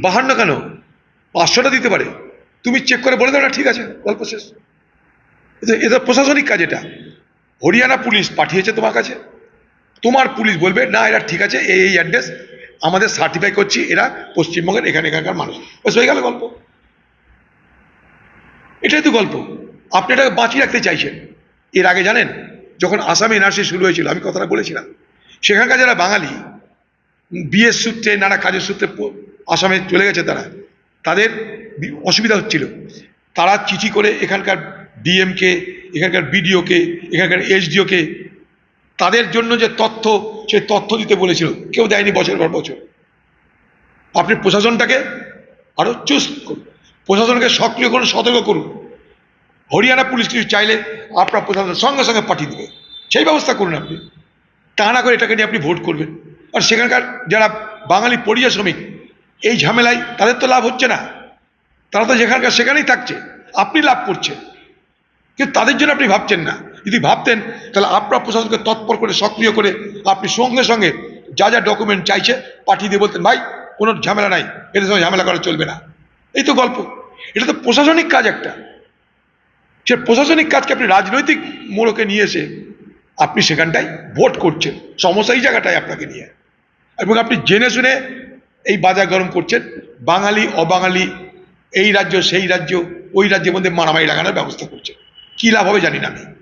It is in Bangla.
বাহান্ন কেন? পাঁচশোটা দিতে পারে। তুমি চেক করে বলে দাও না ঠিক আছে, গল্প শেষ। এটা- প্রশাসনিক কাজ এটা। হরিয়ানা পুলিশ পাঠিয়েছে তোমার কাছে। তোমার পুলিশ বলবে, না এরা ঠিক আছে, এই এই অ্যাড্রেস আমাদের সার্টিফাই করছি, এরা পশ্চিমবঙ্গের এখানে এখানকার মানুষ। ব্যাস, হয়ে গেল গল্প। এটাই তো গল্প। আপনি এটাকে বাঁচিয়ে রাখতে চাইছেন। এর আগে জানেন, যখন আসামে এনআরসি শুরু হয়েছিল, আমি কথাটা বলেছিলাম, সেখানকার যারা বাঙালি বিয়ের সূত্রে, নানা কাজের সূত্রে আসামে চলে গেছে তারা। তাদের অসুবিধা হচ্ছিল। তারা চিঠি করে এখানকার ডিএমকে, এখানকার বিডিওকে, এখানকার এসডিওকে তাদের জন্য যে তথ্য সেই তথ্য দিতে বলেছিল। কেউ দেয়নি বছর পর বছর। আপনি প্রশাসনটাকে আরও চুজ করুন। প্রশাসনকে সক্রিয় করুন, সতর্ক করুন। হরিয়ানা পুলিশ কিছু চাইলে আপনার প্রশাসন সঙ্গে সঙ্গে পাঠিয়ে দেবে। সেই ব্যবস্থা করুন আপনি। তা না করে এটাকে নিয়ে আপনি ভোট করবেন। আর সেখানকার যারা বাঙালি পরিযায়ী শ্রমিক এই ঝামেলায় তাদের তো লাভ হচ্ছে না। তারা তো যেখানকার সেখানেই থাকছে। আপনি লাভ করছেন। কিন্তু তাদের জন্য আপনি ভাবছেন না। যদি ভাবতেন, তাহলে আপনার প্রশাসনকে তৎপর করে, সক্রিয় করে আপনি সঙ্গে সঙ্গে যা যা ডকুমেন্ট চাইছে পাঠিয়ে দিয়ে বলতেন, ভাই, কোনো ঝামেলা নাই। এদের সঙ্গে ঝামেলা করা চলবে না। এই তো গল্প। এটা তো প্রশাসনিক কাজ একটা। সে প্রশাসনিক কাজকে আপনি রাজনৈতিক মোড়কে নিয়ে এসে আপনি সেখানটায় ভোট করছেন। সমস্যা এই জায়গাটায় আপনাকে নিয়ে। এবং আপনি জেনে শুনে এই বাজার গরম করছেন, বাঙালি, অবাঙালি, এই রাজ্য, সেই রাজ্য, ওই রাজ্যের মধ্যে মারামারি লাগানোর ব্যবস্থা করছে কী লাভ হবে জানি না আমি।